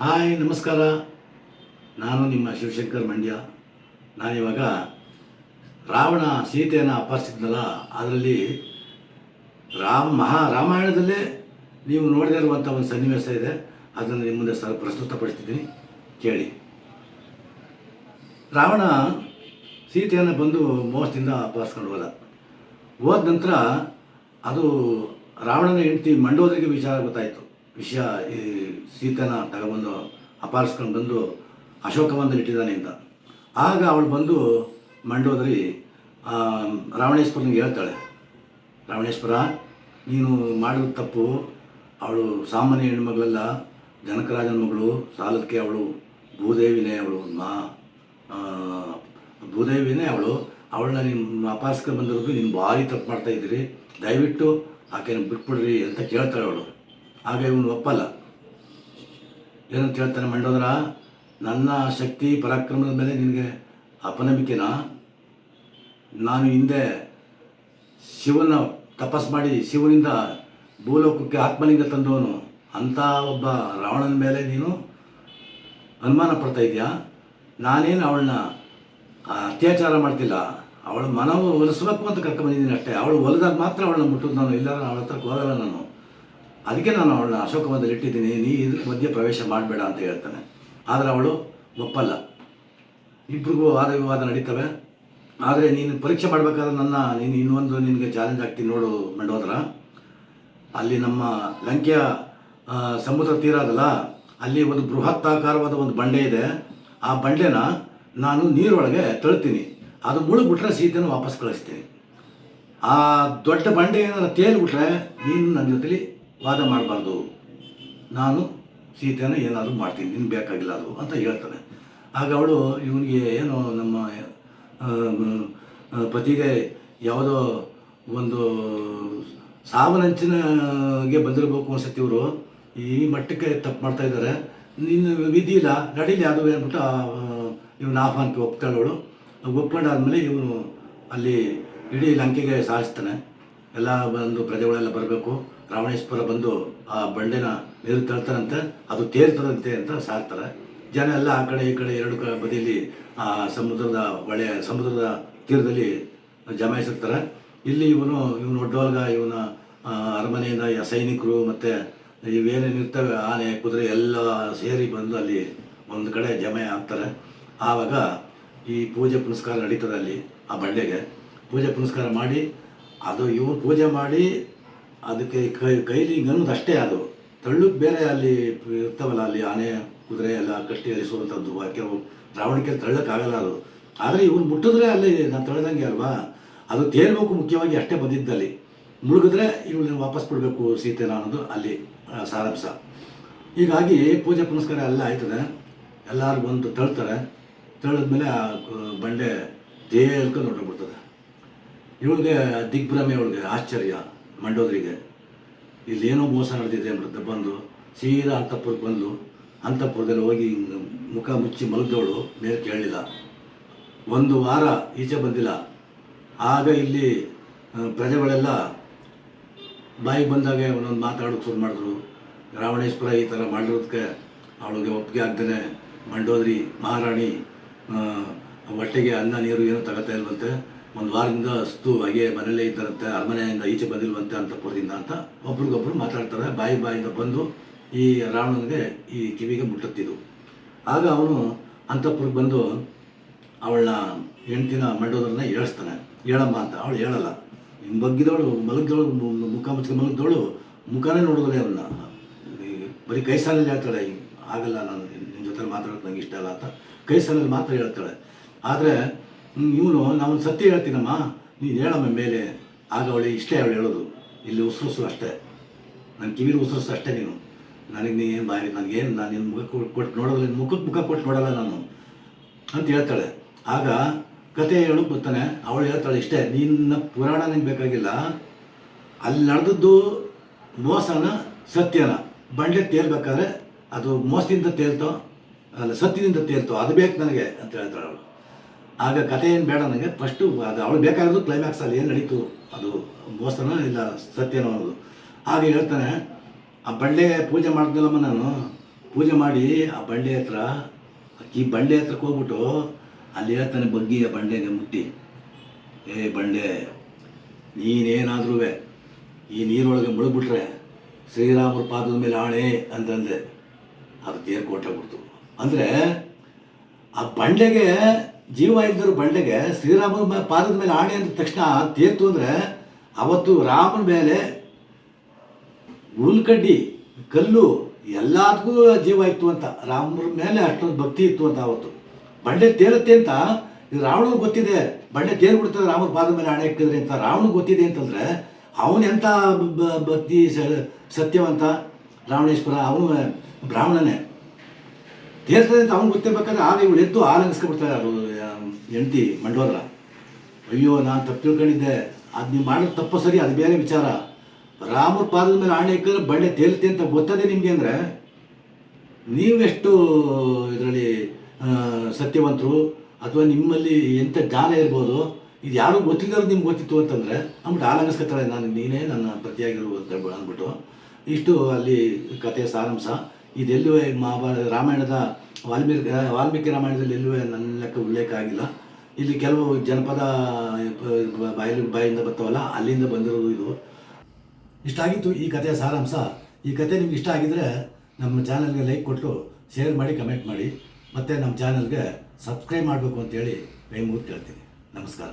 Hi, ನಮಸ್ಕಾರ. ನಾನು ನಿಮ್ಮ ಶಿವಶಂಕರ್ ಮಂಡ್ಯ. ನಾನಿವಾಗ ರಾವಣ ಸೀತೆಯನ್ನು ಅಪಹರಿಸಿದ್ನಲ್ಲ ಅದರಲ್ಲಿ ರಾಮ ಮಹಾ ರಾಮಾಯಣದಲ್ಲೇ ನೀವು ನೋಡದೇ ಇರುವಂಥ ಒಂದು ಸನ್ನಿವೇಶ ಇದೆ. ಅದನ್ನು ನಿಮ್ಮ ಮುಂದೆ ಸರ್ ಪ್ರಸ್ತುತಪಡಿಸ್ತಿದ್ದೀನಿ. ಕೇಳಿ. ರಾವಣ ಸೀತೆಯನ್ನು ಬಂದು ಮೋಸದಿಂದ ಅಪಹರಿಸ್ಕೊಂಡು ಹೋದ. ಹೋದ ನಂತರ ಅದು ರಾವಣನ ಹೆಂಡತಿ ಮಂಡೋದರಿಗೆ ವಿಚಾರ ಗೊತ್ತಾಯಿತು. ವಿಷಯ ಈ ಸೀತನ ತಗೊಬಂದು ಅಪಾರಿಸ್ಕೊಂಡು ಬಂದು ಅಶೋಕವನದಲ್ಲಿ ಇಟ್ಟಿದ್ದಾನೆ ಅಂತ. ಆಗ ಅವಳು ಬಂದು ಮಂಡೋದರಿ ರಾವಣೇಶ್ವರನಿಗೆ ಹೇಳ್ತಾಳೆ. ರಾವಣೇಶ್ವರ, ನೀನು ಮಾಡಿದ ತಪ್ಪು, ಅವಳು ಸಾಮಾನ್ಯ ಹೆಣ್ಮಗಳೆಲ್ಲ, ಜನಕರಾಜನ ಮಗಳು ಸಾಲಕ್ಕೆ ಅವಳು ಭೂದೇವಿನೇ ಅವಳು, ಮಾ ಭೂದೇವಿನೇ ಅವಳು, ಅವಳನ್ನ ನಿಮ್ಮ ಅಪಹರಿಸ್ಕೊಂಡು ಬಂದಿರೋದು ನೀನು ಭಾರಿ ತಪ್ಪು ಮಾಡ್ತಾ ಇದ್ದೀರಿ, ದಯವಿಟ್ಟು ಆಕೆನ ಬಿಟ್ಬಿಡ್ರಿ ಅಂತ ಕೇಳ್ತಾಳೆ ಅವಳು. ಆಗ ಇವನು ಒಪ್ಪಲ್ಲ. ಏನಂತ ಹೇಳ್ತಾನೆ ಮಂಡೋದರ, ನನ್ನ ಶಕ್ತಿ ಪರಾಕ್ರಮದ ಮೇಲೆ ನಿನಗೆ ಅಪನಂಬಿಕೆನಾ? ನಾನು ಹಿಂದೆ ಶಿವನ ತಪಸ್ ಮಾಡಿ ಶಿವನಿಂದ ಭೂಲೋಕಕ್ಕೆ ಆತ್ಮಲಿಂಗ ತಂದವನು, ಅಂಥ ಒಬ್ಬ ರಾವಣನ ಮೇಲೆ ನೀನು ಅನುಮಾನ ಪಡ್ತಾ ಇದೆಯಾ ನಾನೇನು ಅವಳನ್ನ ಅತ್ಯಾಚಾರ ಮಾಡ್ತಿಲ್ಲ. ಅವಳ ಮನವು ಒಲಿಸ್ಬೇಕು ಅಂತ ಕರ್ಕೊಂಬಂದಿದ್ದೀನಿ ಅಷ್ಟೇ. ಅವಳು ಒಲಿದಾಗ ಮಾತ್ರ ಅವಳನ್ನ ಮುಟ್ಟೋದು ನಾನು. ಇಲ್ಲ ಅವಳ ಹತ್ರಕ್ಕೆ ಹೋಗಲ್ಲ ನಾನು. ಅದಕ್ಕೆ ನಾನು ಅವಳನ್ನ ಅಶೋಕವನದಲ್ಲಿ ಇಟ್ಟಿದ್ದೀನಿ, ನೀ ಇದ್ರ ಮಧ್ಯೆ ಪ್ರವೇಶ ಮಾಡಬೇಡ ಅಂತ ಹೇಳ್ತಾನೆ. ಆದರೆ ಅವಳು ಒಪ್ಪಲ್ಲ. ಇಬ್ಬರಿಗೂ ವಾದ ವಿವಾದ ನಡೀತವೆ. ಆದರೆ ನೀನು ಪರೀಕ್ಷೆ ಮಾಡಬೇಕಾದ್ರೆ ನನ್ನ, ನೀನು ಇನ್ನೊಂದು ನಿನಗೆ ಚಾಲೆಂಜ್ ಆಗ್ತೀನಿ ನೋಡು ಮಂಡೋದ್ರ. ಅಲ್ಲಿ ನಮ್ಮ ಲಂಕೆಯ ಸಮುದ್ರ ತೀರ ಅದಲ್ಲ, ಅಲ್ಲಿ ಒಂದು ಬೃಹತ್ತಾಕಾರವಾದ ಒಂದು ಬಂಡೆ ಇದೆ. ಆ ಬಂಡೆನ ನಾನು ನೀರೊಳಗೆ ತಳ್ತೀನಿ. ಅದು ಮುಳುಗ್ಬಿಟ್ರೆ ಸೀತೆನ ವಾಪಸ್ ಕಳಿಸ್ತೀನಿ. ಆ ದೊಡ್ಡ ಬಂಡೆ ಏನಾರು ತೇಲ್ಬಿಟ್ರೆ ನೀನು ನನ್ನ ಜೊತೆಲಿ ವಾದ ಮಾಡಬಾರ್ದು. ನಾನು ಸೀತೆಯನ್ನು ಏನಾದರೂ ಮಾಡ್ತೀನಿ, ನಿನ್ಗೆ ಬೇಕಾಗಿಲ್ಲ ಅದು ಅಂತ ಹೇಳ್ತಾನೆ. ಆಗ ಅವಳು ಇವನಿಗೆ ಏನು ನಮ್ಮ ಪತಿಗೆ ಯಾವುದೋ ಒಂದು ಸಾವನಂಚಿನಗೆ ಬಂದಿರಬೇಕು ಅನ್ಸುತ್ತೆ ಇವರು. ಈ ಮಟ್ಟಕ್ಕೆ ತಪ್ಪು ಮಾಡ್ತಾ ಇದ್ದಾರೆ. ನಿನ್ನ ವಿಧಿ ಇಲ್ಲ ನಡೀಲಿ ಅದು ಅಂದ್ಬಿಟ್ಟು ಇವನು ಆಹ್ವಾನಕ್ಕೆ ಒಪ್ತಾಳೆ ಅವಳು. ಒಪ್ಕೊಂಡಾದ್ಮೇಲೆ ಇವನು ಅಲ್ಲಿ ಇಡೀ ಲಂಕೆಗೆ ಸಾಗಿಸ್ತಾನೆ ಎಲ್ಲ ಬಂದು ಪ್ರಜೆಗಳೆಲ್ಲ ಬರಬೇಕು. ರಾವಣೇಶ್ವರ ಬಂದು ಆ ಬಂಡೆನ ನೀರು ತಳ್ತಾರಂತೆ, ಅದು ತೇರ್ತದಂತೆ ಅಂತ ಸಾಕ್ತಾರೆ. ಜನ ಎಲ್ಲ ಆ ಕಡೆ ಈ ಕಡೆ ಎರಡು ಕ ಬದಿಯಲ್ಲಿ, ಆ ಸಮುದ್ರದ ಹೊಳೆ ಸಮುದ್ರದ ತೀರದಲ್ಲಿ ಜಮಾಯಿಸಿರ್ತಾರೆ. ಇಲ್ಲಿ ಇವನು ಇವನು ಒಡ್ಡೋಲ್ಗ ಇವನ ಅರಮನೆಯಿಂದ ಸೈನಿಕರು ಮತ್ತು ಇವೇನೇನು ಇರ್ತವೆ, ಆನೆ, ಕುದುರೆ ಎಲ್ಲ ಸೇರಿ ಬಂದು ಅಲ್ಲಿ ಒಂದು ಕಡೆ ಜಮೆ ಆಗ್ತಾರೆ. ಆವಾಗ ಈ ಪೂಜೆ ಪುನಸ್ಕಾರ ನಡೀತದೆ ಅಲ್ಲಿ ಆ ಬಂಡೆಗೆ. ಪೂಜೆ ಪುನಸ್ಕಾರ ಮಾಡಿ, ಅದು ಇವನು ಪೂಜೆ ಮಾಡಿ ಅದಕ್ಕೆ ಕೈ ಕೈಲಿ ಹಿಂಗೆ ಅನ್ನೋದು ಅಷ್ಟೇ ಅದು. ತಳ್ಳಕ್ಕೆ ಬೇರೆ ಅಲ್ಲಿ ಇರ್ತಾವಲ್ಲ, ಅಲ್ಲಿ ಆನೆ, ಕುದುರೆ ಎಲ್ಲ ಕಟ್ಟಿ ಅಳಿಸುವಂಥದ್ದು ಕೆಲವು ದ್ರಾವಣಕ್ಕೆ ತಳ್ಳಕ್ಕಾಗಲ್ಲ ಅದು. ಆದರೆ ಇವನು ಮುಟ್ಟಿದ್ರೆ ಅಲ್ಲಿ ನಾನು ತಳ್ಳದಂಗೆ ಅಲ್ವಾ? ಅದು ತೇಲ್ಬೇಕು ಮುಖ್ಯವಾಗಿ ಅಷ್ಟೇ ಬಂದಿದ್ದಲ್ಲಿ. ಮುಳುಗಿದ್ರೆ ಇವನು ವಾಪಸ್ ಬಿಡಬೇಕು ಸೀತೆನ ಅನ್ನೋದು ಅಲ್ಲಿ ಸಾರಾಂಶ ಹೀಗಾಗಿ ಪೂಜೆ ಪುನಸ್ಕಾರ ಎಲ್ಲ ಆಯ್ತದೆ. ಎಲ್ಲರೂ ಬಂದು ತಳ್ತಾರೆ. ತಳ್ಳಿದ್ಮೇಲೆ ಆ ಬಂಡೆ ತೇಲ್ಕೊಂಡು ಹೊರಟೋಗ್ಬಿಡ್ತದೆ. ಇವಳಿಗೆ ದಿಗ್ಭ್ರಮೆ ಇವಳಿಗೆ ಆಶ್ಚರ್ಯ. ಮಂಡೋದ್ರಿಗೆ ಇಲ್ಲೇನೋ ಮೋಸ ನಡೆದಿದೆ ಅಂತ ಬಂದು ಸೀದಾ ಅಂತಪುರಕ್ಕೆ ಬಂದು ಅಂತಪುರದಲ್ಲಿ ಹೋಗಿ ಮುಖ ಮುಚ್ಚಿ ಮಲಗಿದವಳು ಮೇಲೆ ಕೇಳಲಿಲ್ಲ. ಒಂದು ವಾರ ಈಚೆ ಬಂದಿಲ್ಲ. ಆಗ ಇಲ್ಲಿ ಪ್ರಜೆಗಳೆಲ್ಲ ಬಾಯಿಗೆ ಬಂದಾಗ ಒಂದೊಂದು ಮಾತಾಡೋಕೆ ಶುರು ಮಾಡಿದ್ರು. ರಾವಣೇಶ್ವರ ಈ ಥರ ಮಾಡಿರೋದಕ್ಕೆ ಅವಳಿಗೆ ಒಪ್ಪಿಗೆ ಆಗ್ತಾನೆ ಮಂಡೋದ್ರಿ, ಮಹಾರಾಣಿ ಹೊಟ್ಟೆಗೆ ಅನ್ನ, ನೀರು ಏನೂ ತಗೋತಾ ಇಲ್ವಂತೆ. ಒಂದು ವಾರದಿಂದ ಅಸ್ತು ಹಾಗೆ ಮನೆಯಲ್ಲೇ ಇದ್ದಾರಂತೆ, ಅರಮನೆಯಿಂದ ಈಚೆ ಬಂದಿಲ್ವಂತೆ ಅಂತಪುರದಿಂದ ಅಂತ ಒಬ್ರಿಗೊಬ್ರು ಮಾತಾಡ್ತಾರೆ. ಬಾಯಿ ಬಾಯಿಂದ ಬಂದು ಈ ರಾವಣನಿಗೆ ಈ ಕಿವಿಗೆ ಮುಟ್ಟುತ್ತಿದ್ದು. ಆಗ ಅವನು ಅಂತಪುರಕ್ಕೆ ಬಂದು ಅವಳನ್ನ ಹೆಂಡ್ತಿನ ಮಂಡೋದ್ರನ್ನ ಹೇಳಿಸ್ತಾನೆ ಹೇಳಮ್ಮ ಅಂತ. ಅವಳು ಹೇಳಲ್ಲ. ಬಗ್ಗಿದವಳು, ಮಲಗಿದವಳು ಮುಖ ಮುಚ್ಕೊಂಡು ಮಲಗಿದವಳು, ಮುಖನೇ ನೋಡಿದ್ರೆ ಅವನ್ನ. ಬರೀ ಕೈ ಸಾಲಲ್ಲಿ ಹೇಳ್ತಾಳೆ. ಆಗಲ್ಲ, ನಾನು ನಿಮ್ಮ ಜೊತೆ ಮಾತಾಡೋದು ನಂಗೆ ಇಷ್ಟ ಇಲ್ಲ ಅಂತ ಕೈ ಸಾಲಲ್ಲಿ ಮಾತ್ರ ಹೇಳ್ತಾಳೆ. ಆದರೆ ಇವನು ನಾನು ಸತ್ಯ ಹೇಳ್ತೀನಮ್ಮ. ನೀನು ಹೇಳಮ್ಮ ಮೇಲೆ. ಆಗ ಅವಳು ಇಷ್ಟೇ ಅವಳು ಹೇಳೋದು. ಇಲ್ಲಿ ಉಸಿರುಸು ಅಷ್ಟೇ. ನನ್ನ ಕಿವಿಲಿ ಉಸಿರುಸು ಅಷ್ಟೇ ನೀನು. ನನಗೆ ನೀ ಏನು ಬಾಯಿ ನನಗೇನು ನಾನು ನಿನ್ನ ಮುಖ ಕೊಟ್ಟು ನೋಡೋದಿಲ್ಲ ನಿನ್ನ ಮುಖಕ್ಕೆ ಮುಖ ಕೊಟ್ಟು ನೋಡಲ್ಲ ನಾನು ಅಂತ ಹೇಳ್ತಾಳೆ. ಆಗ ಕತೆ ಹೇಳು ಬರ್ತಾನೆ. ಅವಳು ಹೇಳ್ತಾಳೆ ಇಷ್ಟೇ, ನಿನ್ನ ಪುರಾಣ ನಿಂಗೆ ಬೇಕಾಗಿಲ್ಲ. ಅಲ್ಲಿ ನಡೆದದ್ದು ಮೋಸನ, ಸತ್ಯನ. ಬಂಡೆ ತೇಲ್ಬೇಕಾದ್ರೆ ಅದು ಮೋಸದಿಂದ ತೇಲ್ತೋ, ಅಲ್ಲ ಸತ್ಯದಿಂದ ತೇಲ್ತೋ, ಅದು ಬೇಕು ನನಗೆ ಅಂತ ಹೇಳ್ತಾಳೆ ಅವಳು. ಆಗ ಕತೆ ಏನು ಬೇಡ ನನಗೆ. ಫಸ್ಟು ಅದು ಅವಳು ಬೇಕಾಗಿರೋದು ಕ್ಲೈಮ್ಯಾಕ್ಸ್ ಅಲ್ಲಿ ಏನು ನಡೀತು, ಅದು ಮೋಸನೋ ಇಲ್ಲ ಸತ್ಯನೋ ಅನ್ನೋದು. ಆಗ ಹೇಳ್ತಾನೆ, ಆ ಬಂಡೆ ಪೂಜೆ ಮಾಡ್ತಿಲ್ಲಮ್ಮ ನಾನು. ಪೂಜೆ ಮಾಡಿ ಆ ಬಂಡೆ ಹತ್ರ, ಈ ಬಂಡೆ ಹತ್ರಕ್ಕೆ ಹೋಗ್ಬಿಟ್ಟು ಅಲ್ಲಿ ಹೇಳ್ತಾನೆ ಬಗ್ಗಿ ಆ ಬಂಡೆಗೆ ಮುಟ್ಟಿ. ಏ ಬಂಡೆ ನೀನೇನಾದ್ರೂ ಈ ನೀರೊಳಗೆ ಮುಳುಗ್ಬಿಟ್ರೆ ಶ್ರೀರಾಮರ ಪಾದದ ಮೇಲೆ ಆಣೆ ಅಂತಂದೆ ಅದು ತೇರ್ಕೊಟ್ಟೆ ಬಿಡ್ತು ಅಂದರೆ ಆ ಬಂಡೆಗೆ ಜೀವ ಇದ್ದರು ಬಂಡೆಗೆ ಶ್ರೀರಾಮನ ಪಾದದ ಮೇಲೆ ಆಣೆ ಅಂದ ತಕ್ಷಣ ತೇತು ಅಂದರೆ ಅವತ್ತು ರಾಮನ ಮೇಲೆ ಹುಲ್ಕಡ್ಡಿ, ಕಲ್ಲು ಎಲ್ಲದಕ್ಕೂ ಜೀವ ಇತ್ತು ಅಂತ. ರಾಮರ ಮೇಲೆ ಅಷ್ಟೊಂದು ಭಕ್ತಿ ಇತ್ತು ಅಂತ ಅವತ್ತು. ಬಂಡೆ ತೇರುತ್ತೆ ಅಂತ, ಇದು ರಾವಣನಿಗೆ ಗೊತ್ತಿದೆ. ಬಂಡೆ ತೇರು ಬಿಡ್ತದೆ ರಾಮನ ಪಾದದ ಮೇಲೆ ಆಣೆ ಹಾಕಿದ್ರೆ ಅಂತ. ರಾವಣನಿಗೆ ಗೊತ್ತಿದೆ ಅಂತಂದ್ರೆ, ಅವನು ಎಂಥ ಭಕ್ತಿ ಸತ್ಯವಂತ? ರಾವಣೇಶ್ವರ, ಅವನು ಬ್ರಾಹ್ಮಣನೇ. ತೇರ್ತದೆ ಅಂತ ಅವ್ನು ಗೊತ್ತಿರ್ಬೇಕಾದ್ರೆ ಆಗ ಇವಳು ಎದ್ದು ಆಲಂಗಿಸ್ಕೊಬಿಡ್ತಾರೆ ಅವರು ಹೆಂಡತಿ ಮಂಡೋದ್ರ. ಅಯ್ಯೋ, ನಾನು ತಪ್ಪು ತಿಳ್ಕೊಂಡಿದ್ದೆ. ಅದು ನೀವು ಮಾಡೋದು ತಪ್ಪು ಸರಿ, ಅದು ಬೇರೆ ವಿಚಾರ. ರಾಮರ ಪಾದದ ಮೇಲೆ ಆಣೆ ಇಕ್ಕಿದ್ರೆ ಬಳ್ಳೆ ತೇಲ್ತೆ ಅಂತ ಗೊತ್ತದೆ ನಿಮಗೆ ಅಂದರೆ? ನೀವೆಷ್ಟು ಇದರಲ್ಲಿ ಸತ್ಯವಂತರು ಅಥವಾ ನಿಮ್ಮಲ್ಲಿ ಎಂಥ ಜ್ಞಾನ ಇರ್ಬೋದು, ಇದು ಯಾರೂ ಗೊತ್ತಿಲ್ಲದ್ರು ನಿಮ್ಗೆ ಗೊತ್ತಿತ್ತು ಅಂತಂದರೆ, ಅಂದ್ಬಿಟ್ಟು ಆಲಂಗಿಸ್ಕೊತಾಳೆ ನಾನು, ನೀನೇ ನನ್ನ ಪ್ರತಿಯಾಗಿರು ಅಂತ ಅಂದ್ಬಿಟ್ಟು. ಇಷ್ಟು ಅಲ್ಲಿ ಕಥೆಯ ಸಾರಾಂಶ. ಇದೆಲ್ಲೂ ಮಹಾಭಾರತ ರಾಮಾಯಣದ ವಾಲ್ಮೀಕಿ ವಾಲ್ಮೀಕಿ ರಾಮಾಯಣದಲ್ಲಿ ಎಲ್ಲೂ ನನ್ನ ಲೆಕ್ಕ ಉಲ್ಲೇಖ ಆಗಿಲ್ಲ ಇಲ್ಲಿ ಕೆಲವು ಜನಪದ ಬಾಯಲ್ಲಿ, ಬಾಯಿಂದ ಬರ್ತಾವಲ್ಲ, ಅಲ್ಲಿಂದ ಬಂದಿರೋದು ಇದು. ಇಷ್ಟ ಆಗಿತ್ತು ಈ ಕಥೆಯ ಸಾರಾಂಶ. ಈ ಕತೆ ನಿಮ್ಗೆ ಇಷ್ಟ ಆಗಿದ್ರೆ ನಮ್ಮ ಚಾನಲ್ಗೆ ಲೈಕ್ ಕೊಟ್ಟು, ಶೇರ್ ಮಾಡಿ, ಕಮೆಂಟ್ ಮಾಡಿ. ಮತ್ತು ನಮ್ಮ ಚಾನಲ್ಗೆ ಸಬ್ಸ್ಕ್ರೈಬ್ ಮಾಡಬೇಕು ಅಂತೇಳಿ ಕೈ ಮುಗಿದು ಕೇಳ್ತೀನಿ. ನಮಸ್ಕಾರ.